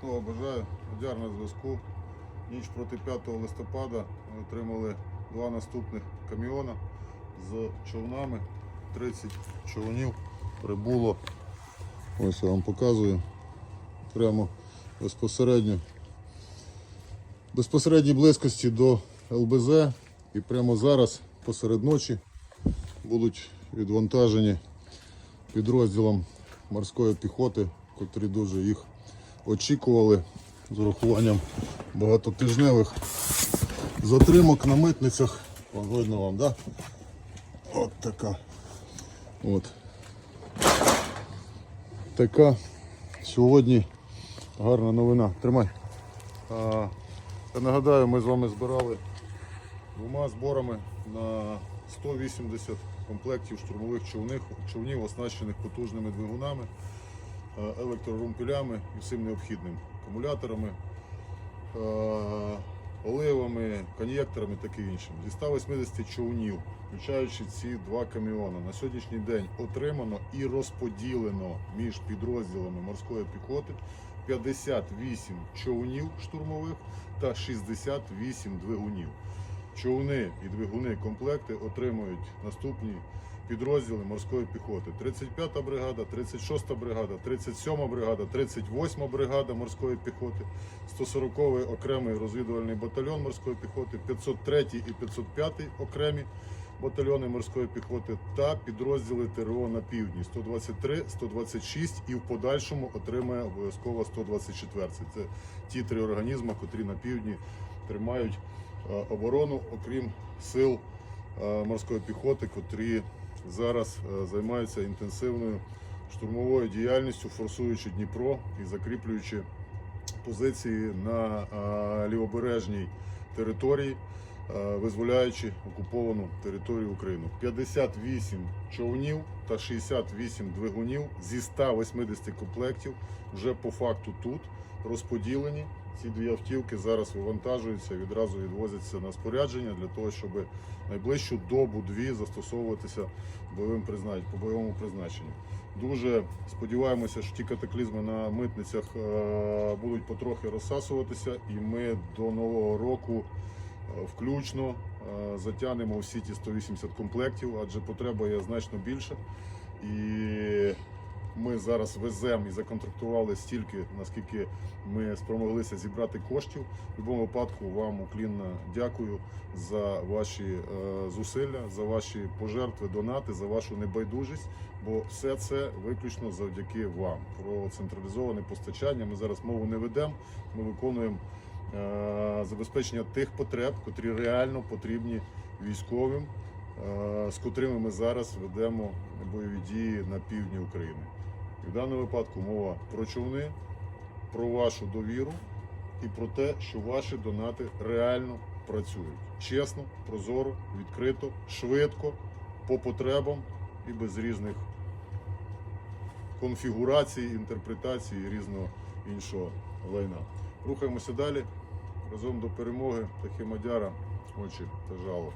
смачного бажаю. Мадяр на зв'язку. Ніч проти 5 листопада ми отримали два наступних каміона з човнами. 30 човнів прибуло. Ось я вам показую. Прямо безпосередньо. Безпосередній близькості до ЛБЗ і прямо зараз посеред ночі будуть відвантажені підрозділом морської піхоти, котрі дуже їх очікували з урахуванням багатотижневих затримок на митницях. Видно вам, да? От така. От. Така сьогодні гарна новина. Тримай. А, я нагадаю, ми з вами збирали двома зборами на 180 комплектів штурмових човних, човнів, оснащених потужними двигунами, електрорумпелями і всім необхідним акумуляторами, е, оливами, кон'єкторами та таке іншим. Зі 180 човнів, включаючи ці два каміони, на сьогоднішній день отримано і розподілено між підрозділами морської піхоти 58 човнів штурмових та 68 двигунів. Човни і двигуни комплекти отримують наступні підрозділи морської піхоти. 35-та бригада, 36-та бригада, 37-та бригада, 38-та бригада морської піхоти, 140-й окремий розвідувальний батальйон морської піхоти, 503-й і 505-й окремі батальйони морської піхоти та підрозділи ТРО на півдні 123, 126 і в подальшому отримає обов'язково 124. Це ті три організми, котрі на півдні тримають оборону, окрім сил е, морської піхоти, котрі зараз е, займаються інтенсивною штурмовою діяльністю, форсуючи Дніпро і закріплюючи позиції на е, лівобережній території, е, визволяючи окуповану територію України. 58 човнів та 68 двигунів зі 180 комплектів вже по факту тут розподілені. Ці дві автівки зараз вивантажуються, відразу відвозяться на спорядження для того, щоб найближчу добу-дві застосовуватися бойовим по бойовому призначенню. Дуже сподіваємося, що ті катаклізми на митницях е, будуть потрохи розсасуватися, і ми до нового року е, включно е, затягнемо всі ті 180 комплектів, адже потреба є значно більша. І ми зараз веземо і законтрактували стільки, наскільки ми спромоглися зібрати коштів. В будь-якому випадку вам уклінно дякую за ваші е, зусилля, за ваші пожертви, донати, за вашу небайдужість. Бо все це виключно завдяки вам. Про централізоване постачання ми зараз мову не ведемо. Ми виконуємо е, забезпечення тих потреб, котрі реально потрібні військовим, з котрими ми зараз ведемо бойові дії на півдні України. І в даному випадку мова про човни, про вашу довіру і про те, що ваші донати реально працюють. Чесно, прозоро, відкрито, швидко, по потребам і без різних конфігурацій, інтерпретацій і різного іншого лайна. Рухаємося далі. Разом до перемоги. Тахи Мадяра, очі та жало.